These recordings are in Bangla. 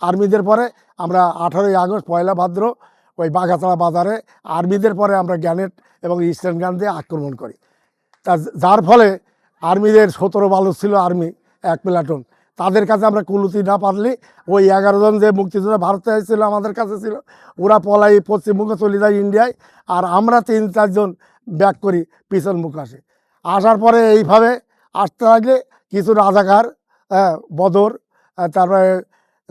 আর্মিদের পরে আমরা আঠারোই আগস্ট পয়লা ভাদ্র ওই বাঘাতলা বাজারে আর্মিদের পরে আমরা গ্যানেট এবং ইস্টার্ন গান দিয়ে আক্রমণ করি। তা যার ফলে আর্মিদের সতেরো বালক ছিল আর্মি এক প্লাটুন। তাদের কাছে আমরা কুলুতি না পারলে ওই এগারো জন যে মুক্তিযোদ্ধা ভারতে ছিল আমাদের কাছে ছিল ওরা পলাই পশ্চিমবঙ্গে চলে যায় ইন্ডিয়ায় আর আমরা তিন চারজন ব্যাক করি পিছন মুখ আসি। আসার পরে এইভাবে আসতে লাগলে কিছু রাজাকার হ্যাঁ, বদর তারপরে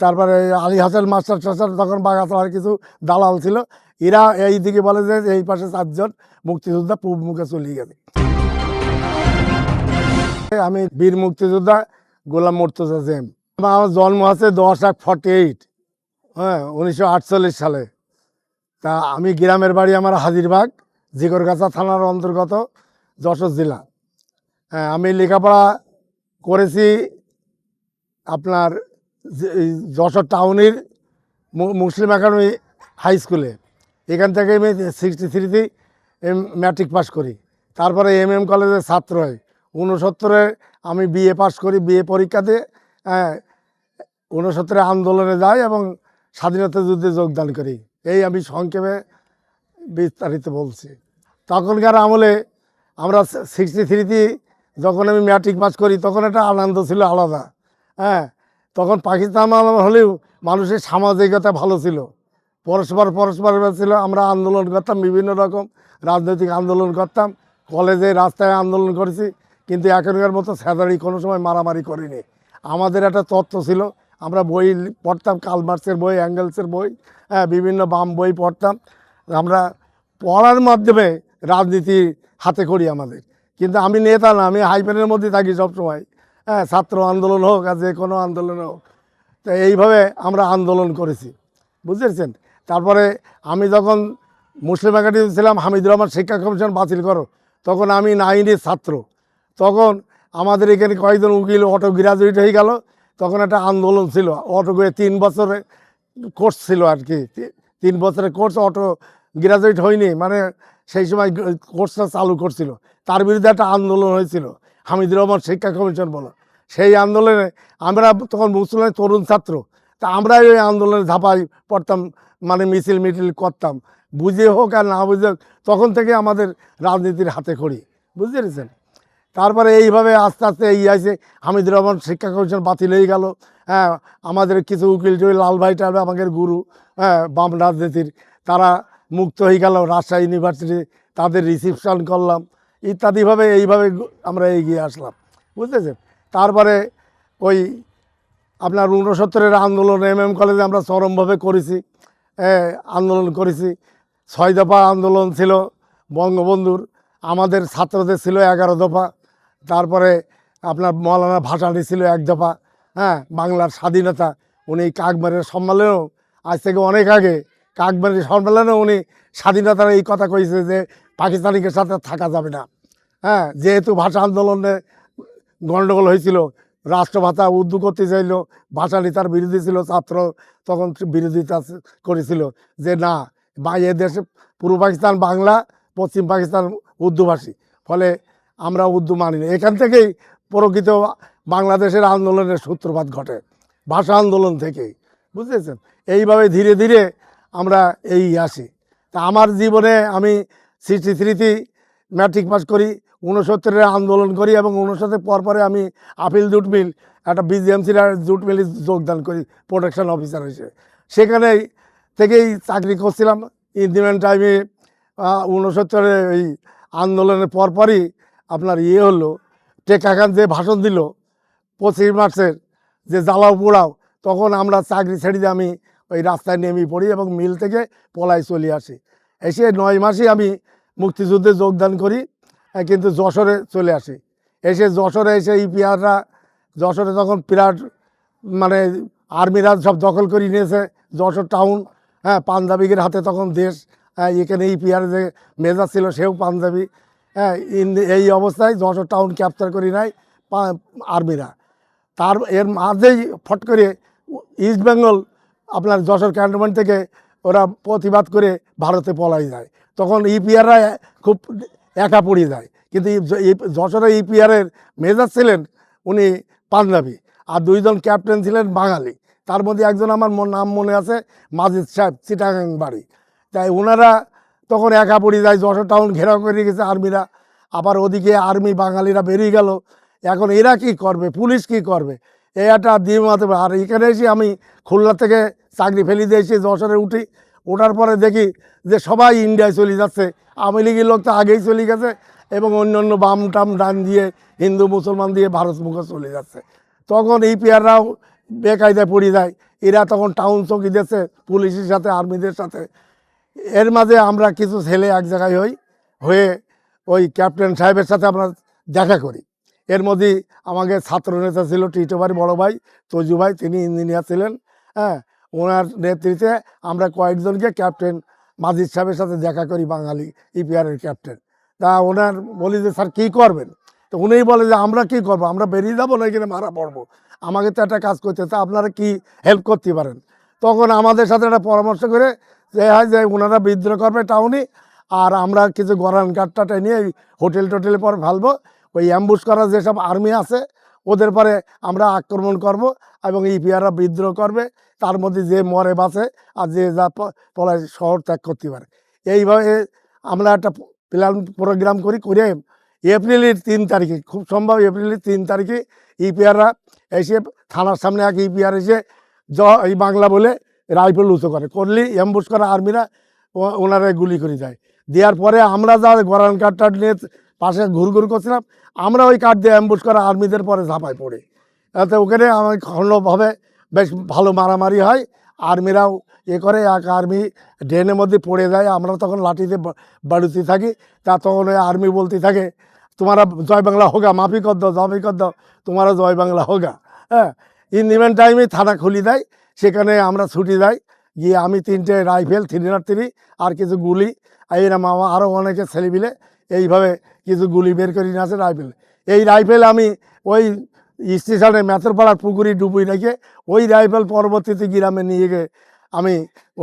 তারপরে আলী হাসান মাস্টার টাস্টার তখন বাগাতলার কিছু দালাল ছিল। এরা এই দিকে বলে যে এই পাশে চারজন মুক্তিযোদ্ধা পূর্ব মুখে চলিয়ে গেছে। আমি বীর মুক্তিযোদ্ধা গোলাম মোর্তজা জেম। আমার জন্ম আছে দশ এক ফর্টি এইট হ্যাঁ উনিশশো আটচল্লিশ সালে। তা আমি গ্রামের বাড়ি আমার হাজিরবাগ, জিগরগাছা থানার অন্তর্গত যশোর জেলা। হ্যাঁ আমি লেখাপড়া করেছি আপনার যশোর টাউনের মুসলিম একাডেমি হাই স্কুলে। এখান থেকে আমি সিক্সটি থ্রিতে ম্যাট্রিক পাস করি। তারপরে এম এম কলেজের ছাত্র হই। উনসত্তরে আমি বিএ পাস করি বিএ পরীক্ষাতে হ্যাঁ, উনসত্তরে আন্দোলনে যাই এবং স্বাধীনতা যুদ্ধে যোগদান করি। এই আমি সংক্ষেপে বিস্তারিত বলছি। তখনকার আমলে আমরা সিক্সটি থ্রিতে যখন আমি ম্যাট্রিক পাস করি তখন একটা আনন্দ ছিল আলাদা। হ্যাঁ তখন পাকিস্তান হলেও মানুষের সামাজিকতা ভালো ছিল। পরস্পর পরস্পর ছিল, আমরা আন্দোলন করতাম, বিভিন্ন রকম রাজনৈতিক আন্দোলন করতাম, কলেজে রাস্তায় আন্দোলন করেছি, কিন্তু এখনকার মতো স্যাদারি কোনো সময় মারামারি করিনি। আমাদের একটা তত্ত্ব ছিল, আমরা বই পড়তাম কালমার্সের বই অ্যাঙ্গেলসের বই হ্যাঁ বিভিন্ন বাম বই পড়তাম। আমরা পড়ার মাধ্যমে রাজনীতি হাতে করি আমাদের। কিন্তু আমি নেতা না, আমি হাইপেনের মধ্যে থাকি সবসময়। হ্যাঁ ছাত্র আন্দোলন হোক আর যে কোনো আন্দোলন হোক। তো এইভাবে আমরা আন্দোলন করেছি। বুঝতে তারপরে আমি যখন মুসলিম একাডেমি ছিলাম, হামিদুর রহমান শিক্ষা কমিশন বাতিল করো, তখন আমি নাইনের ছাত্র। তখন আমাদের এখানে কয়েকজন উকিল, অটো গ্রাজুয়েট হয়ে গেল। তখন একটা আন্দোলন ছিল। অটো তিন বছরে কোর্স ছিল আর কি। তিন বছরের কোর্স অটো গ্রাজুয়েট হয়নি। মানে সেই সময় কোর্সটা চালু করছিল। তার বিরুদ্ধে একটা আন্দোলন হয়েছিল। হামিদুর রহমান শিক্ষা কমিশন বলো। সেই আন্দোলনে আমরা তখন মুসলমানের তরুণ ছাত্র। তা আমরা ওই আন্দোলনে ঝাঁপাই পড়তাম মানে মিছিল মিছিল করতাম। বুঝে হোক আর না বুঝে হোক, তখন থেকে আমাদের রাজনীতির হাতে খড়ি। বুঝতে পেরেছেন? তারপরে এইভাবে আস্তে আস্তে এই আছে হামিদুর রহমান শিক্ষা কমিশন বাতিল হয়ে গেল। হ্যাঁ আমাদের কিছু উকিল টুকিল, লাল ভাই টাল আমাদের গুরু হ্যাঁ বাম রাজনীতির, তারা মুক্ত হয়ে গেল। রাজশাহী ইউনিভার্সিটি তাদের রিসিপশন করলাম। ইত্যাদিভাবে এইভাবে আমরা এগিয়ে আসলাম। বুঝতেছেন? তারপরে ওই আপনার ঊনসত্তরের আন্দোলন এম এম কলেজে আমরা চরমভাবে করেছি আন্দোলন করেছি। ছয় দফা আন্দোলন ছিল বঙ্গবন্ধুর, আমাদের ছাত্রদের ছিল এগারো দফা। তারপরে আপনার মৌলানা ভাসানি ছিল এক দফা হ্যাঁ বাংলার স্বাধীনতা। উনি কাকবারের সম্মেলনেও আজ থেকে অনেক আগে কাকবারের সম্মেলনে উনি স্বাধীনতার এই কথা কইছে যে পাকিস্তানিদের সাথে থাকা যাবে না। হ্যাঁ যেহেতু ভাষা আন্দোলনে গণ্ডগোল হয়েছিল, রাষ্ট্রভাষা উর্দু করতে চাইলো, ভাষা তার বিরোধী ছিল, ছাত্র তখন বিরোধিতা করেছিল যে না, বা এ দেশে পূর্ব পাকিস্তান, বাংলা, পশ্চিম পাকিস্তান উর্দুভাষী, ফলে আমরা উর্দু মানি না। এখান থেকেই প্রকৃত বাংলাদেশের আন্দোলনের সূত্রপাত ঘটে, ভাষা আন্দোলন থেকেই বুঝতেছেন এইভাবে ধীরে ধীরে আমরা এই আসি তা আমার জীবনে আমি সিক্সটি থ্রিতে ম্যাট্রিক পাস করি ঊনসত্তরের আন্দোলন করি এবং ঊনসত্তরের পর পরে আমি আপিল জুট মিল, একটা বিজিএমসির জুট মিলে যোগদান করি, প্রোটেকশন অফিসার হিসেবে। সেখানে থেকেই চাকরি করছিলাম। ইন্দিমেন টাইমে ঊনসত্তরের এই আন্দোলনের পরপরই আপনার ইয়ে হলো, টেকা খান যে ভাষণ দিল, পঁচিশ মার্চের যে জ্বালাও পোড়াও, তখন আমরা চাকরি ছেড়ে দিয়ে আমি ওই রাস্তায় নেমে পড়ি এবং মিল থেকে পলাই চলে আসি। এসে নয় মাসে আমি মুক্তিযুদ্ধে যোগদান করি কিন্তু যশোরে চলে আসি। এসে যশোরে এসে ইপিআররা, যশোরে তখন বিরাট মানে আর্মিরা সব দখল করে নিয়েছে, যশোর টাউন হ্যাঁ পাঞ্জাবিগের হাতে তখন দেশ এখানে ইপিআর যে মেজাজ ছিল সেও পাঞ্জাবি। হ্যাঁ এই অবস্থায় যশোর টাউন ক্যাপচার করি নাই আর্মিরা। তার, এর মাঝেই ফট করে ইস্ট বেঙ্গল আপনার যশোর ক্যান্টনমেন্ট থেকে ওরা প্রতিবাদ করে ভারতে পলাই যায়। তখন ইপিআররা খুব একা পড়ে যায়। কিন্তু যশোরে ইপিআরের মেজার ছিলেন উনি পাঞ্জাবি আর দুইজন ক্যাপ্টেন ছিলেন বাঙালি। তার মধ্যে একজন আমার নাম মনে আছে, মাজিদ সাহেব চিটাগাং বাড়ি তাই ওনারা তখন একা পড়ে যায়, যশোর টাউন ঘেরাও করে গেছে আর্মিরা। আবার ওদিকে আর্মি বাঙালিরা বেরিয়ে গেল। এখন এরা কি করবে? পুলিশ কি করবে? এই একটা দ্বিমত আর এখানে এসে আমি খুলনা থেকে চাকরি ফেলি দিয়ে এসে যশোরে উঠি। ওঠার পরে দেখি যে সবাই ইন্ডিয়ায় চলে যাচ্ছে। আওয়ামী লীগের লোক তো আগেই চলে গেছে এবং অন্য অন্য বাম টাম ডান দিয়ে হিন্দু, মুসলমান দিয়ে ভারত মুখে চলে যাচ্ছে। তখন এই পেয়াররাও বেকায়দায় পড়ে যায়। এরা তখন টাউন চৌকি দিয়েছে, পুলিশের সাথে আর্মিদের সাথে। এর মাঝে আমরা কিছু ছেলে এক জায়গায় হই, হয়ে ওই ক্যাপ্টেন সাহেবের সাথে আমরা দেখা করি। এর মধ্যে আমাকে ছাত্র নেতা ছিল টিটোবাড়ি বড় ভাই তজু ভাই, তিনি ইঞ্জিনিয়ার ছিলেন হ্যাঁ। ওনার নেতৃত্বে আমরা কয়েকজনকে ক্যাপ্টেন মাজিদ সাহেবের সাথে দেখা করি, বাঙালি ইপিআরের ক্যাপ্টেন। তা ওনার বলি যে, স্যার, কী করবেন? তো উনিই বলে যে, আমরা কি করব? আমরা বেরিয়ে যাব না এখানে মারা পড়ব? আমাকে তো একটা কাজ করতে তা আপনারা কি হেল্প করতে পারেন? তখন আমাদের সাথে একটা পরামর্শ করে যে, হয়, যে, ওনারা বিদ্রোহ করবে টাউনে, আর আমরা কিছু গরান কাঠটা নিয়ে হোটেল টোটেলে পর ফেলব। ওই অ্যাম্বুশ করা যেসব আর্মি আছে ওদের পরে আমরা আক্রমণ করব এবং ইপিআররা বিদ্রোহ করবে। তার মধ্যে যে মরে বাঁচে আর যে যা পলায় শহর ত্যাগ করতে পারে। এইভাবে আমরা একটা প্ল্যান প্রোগ্রাম করি, করে এপ্রিলের তিন তারিখে, খুব সম্ভব এপ্রিলের তিন তারিখে ইপিআররা এসে থানার সামনে এক ইপিআর এসে জ, এই বাংলা বলে রাইফেল উঁচু করে। করলি অ্যাম্বুশ করা আর্মিরা ওনারা গুলি করে দেয়। দেওয়ার পরে আমরা যা গরান কাঠ টাট নিয়ে পাশে ঘুরঘুর করছিলাম। আমরা ওই কাঠ দিয়ে অ্যাম্বুশ করা আর্মিদের পরে ঝাঁপায় পড়ি। তাতে ওখানে আমার খণ্ডভাবে বেশ ভালো মারামারি হয়। আর্মিরাও এ করে, এক আর্মি ড্রেনের মধ্যে পড়ে যায়। আমরা তখন লাঠিতে বাড়িতে থাকি। তা তখন ওই আর্মি বলতে থাকে, তোমারা জয় বাংলা হোগা, মাফি কর দাও মাফি কর দাও, তোমারা জয় বাংলা হোগা। হ্যাঁ ইন ইভেন টাইমে থানা খুলি দেয়। সেখানে আমরা ছুটি যাই গিয়ে আমি তিনটে রাইফেল থ্রি নট থ্রি আর কিছু গুলি। এরম আরও অনেকে ছেলে মিলে এইভাবে কিছু গুলি বের করে নিয়ে আসে রাইফেল। এই রাইফেল আমি ওই স্টেশনে মেথরপাড়ার পুকুরি ডুবুই রেখে ওই রাইফেল পরবর্তীতে গ্রামে নিয়ে গিয়ে আমি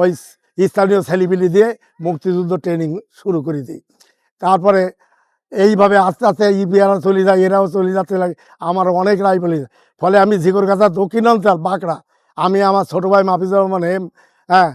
ওই স্থানীয় ছেলেপিলি দিয়ে মুক্তিযুদ্ধ ট্রেনিং শুরু করে দিই। তারপরে এইভাবে আস্তে আস্তে ইপিআর চলে যায়, এরাও চলে যাচ্ছে, লাগে আমার অনেক রাইফেল ফলে আমি ঝিকরগাছা দক্ষিণাঞ্চল বাঁকড়া, আমি আমার ছোটো ভাই মাফিজুর রহমান হেম হ্যাঁ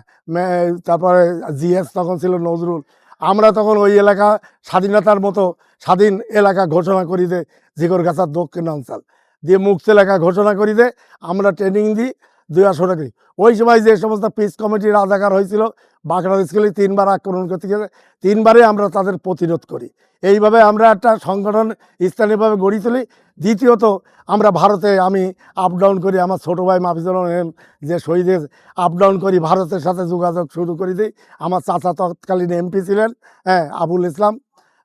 তারপরে জিএস তখন ছিল নজরুল আমরা তখন ওই এলাকা স্বাধীনতার মতো স্বাধীন এলাকা ঘোষণা করি দে জিগরগাছার দক্ষিণাঞ্চল দিয়ে মুক্ত এলাকা ঘোষণা করি দে আমরা ট্রেনিং দিই, দুই আসো করি ওই সময় যে সমস্ত পিস কমিটির রাজাকার হয়েছিল বাঁকড়া স্কুলে তিনবার আক্রমণ করতে গেলে তিনবারে আমরা তাদের প্রতিরোধ করি। এইভাবে আমরা একটা সংগঠন স্থানীয়ভাবে গড়ি তুলি। দ্বিতীয়ত, আমরা ভারতে আমি আপ ডাউন করি। আমার ছোটো ভাই মাফিজুর রহমান যে শহীদের আপ ডাউন করি। ভারতের সাথে যোগাযোগ শুরু করে দিই। আমার চাচা তৎকালীন এমপি ছিলেন হ্যাঁ আবুল ইসলাম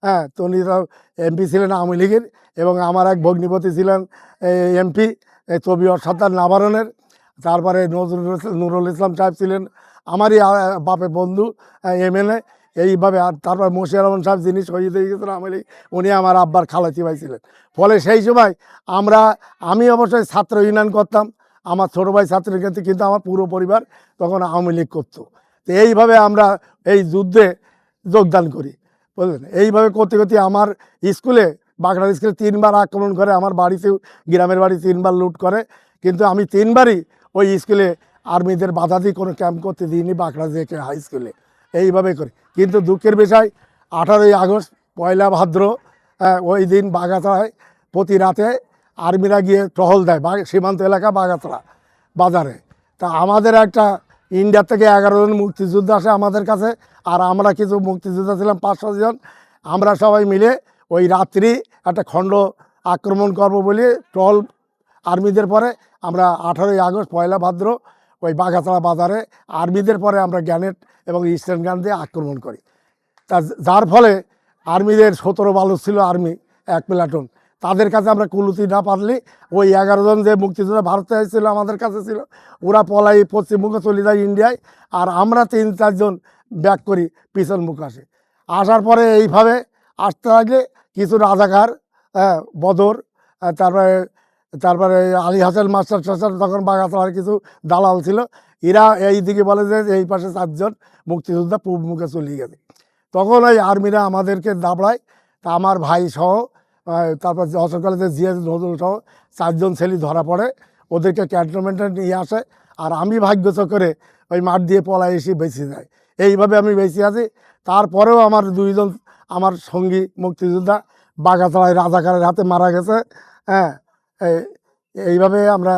হ্যাঁ তনিরাও এমপি ছিলেন আওয়ামী লীগের এবং আমার এক ভগ্নিপতি ছিলেন এমপি তবিয়র সর্দার নাবারণের তারপরে নজরুল নুরুল ইসলাম সাহেব ছিলেন আমারই বাপের বন্ধু এমএলএ, এইভাবে আর তারপর মশিয়ার রহমান সাহেব যিনি শহীদ হয়ে গেছিলেন লীগ উনি আমার আব্বার খালাচি ভাই ছিলেন ফলে সেই সময় আমরা, আমি অবশ্যই ছাত্র ইউনিয়ন করতাম, আমার ছোটো ভাই ছাত্র কিন্তু কিন্তু আমার পুরো পরিবার তখন আওয়ামী লীগ করতো। তো এইভাবে আমরা এই যুদ্ধে যোগদান করি, বুঝলেন? এইভাবে করতে করতে আমার স্কুলে বাঁকড়া স্কুলে তিনবার আক্রমণ করে, আমার বাড়িতেও, গ্রামের বাড়ি তিনবার লুট করে, কিন্তু আমি তিনবারই ওই স্কুলে আর্মিদের বাধা দিয়ে কোনো ক্যাম্প করতে দিইনি বাঁকড়া যে হাই স্কুলে এইভাবে করি। কিন্তু দুঃখের বিষয় আঠারোই আগস্ট পয়লা ভাদ্র আহ, ওই দিন বাগাতলায় প্রতি রাতে আর্মিরা গিয়ে টহল দেয় সীমান্ত এলাকা বাগাতলা বাজারে। তা আমাদের একটা ইন্ডিয়া থেকে এগারো জন মুক্তিযোদ্ধা আসে আমাদের কাছে আর আমরা কিছু মুক্তিযোদ্ধা ছিলাম পাঁচ জন। আমরা সবাই মিলে ওই রাত্রি একটা খণ্ড আক্রমণ করব বলে টহল আর্মিদের পরে আমরা আঠারোই আগস্ট পয়লা ভাদ্র ওই বাঘাতলা বাজারে আর্মিদের পরে আমরা গ্যানেট এবং ইস্টার্ন গান দিয়ে আক্রমণ করি। তা যার ফলে আর্মিদের সতেরো বালক ছিল আর্মি এক প্লাটুন। তাদের কাছে আমরা কুলুতি না পারলে ওই এগারো জন যে মুক্তিযোদ্ধা ভারতে এসেছিল আমাদের কাছে ছিল ওরা পলাই পশ্চিমবঙ্গে চলে যায় ইন্ডিয়ায় আর আমরা তিন চারজন ব্যাক করি পিছন মুখ আসে। আসার পরে এইভাবে আসতে লাগলে কিছু রাজাকার হ্যাঁ, বদর তারপরে তারপরে আলী হাসান মাস্টার টাস্টার তখন বাগাতলার কিছু দালাল ছিল। এরা এই দিকে বলে যে এই পাশে চারজন মুক্তিযোদ্ধা পূব মুখে চলে গেছে। তখন ওই আর্মিরা আমাদেরকে দাবড়ায়। তা আমার ভাই সহ তারপর অশোক কলেজের জিএস নজরুল সহ চারজন ছেলে ধরা পড়ে। ওদেরকে ক্যান্টনমেন্টে নিয়ে আসে। আর আমি ভাগ্য চক্করে ওই মাঠ দিয়ে পলায় এসে বেঁচে যায়। এইভাবে আমি বেঁচে আছি। তারপরেও আমার দুইজন, আমার সঙ্গী মুক্তিযোদ্ধা বাগাতলায় রাজাকারের হাতে মারা গেছে। হ্যাঁ এইভাবে আমরা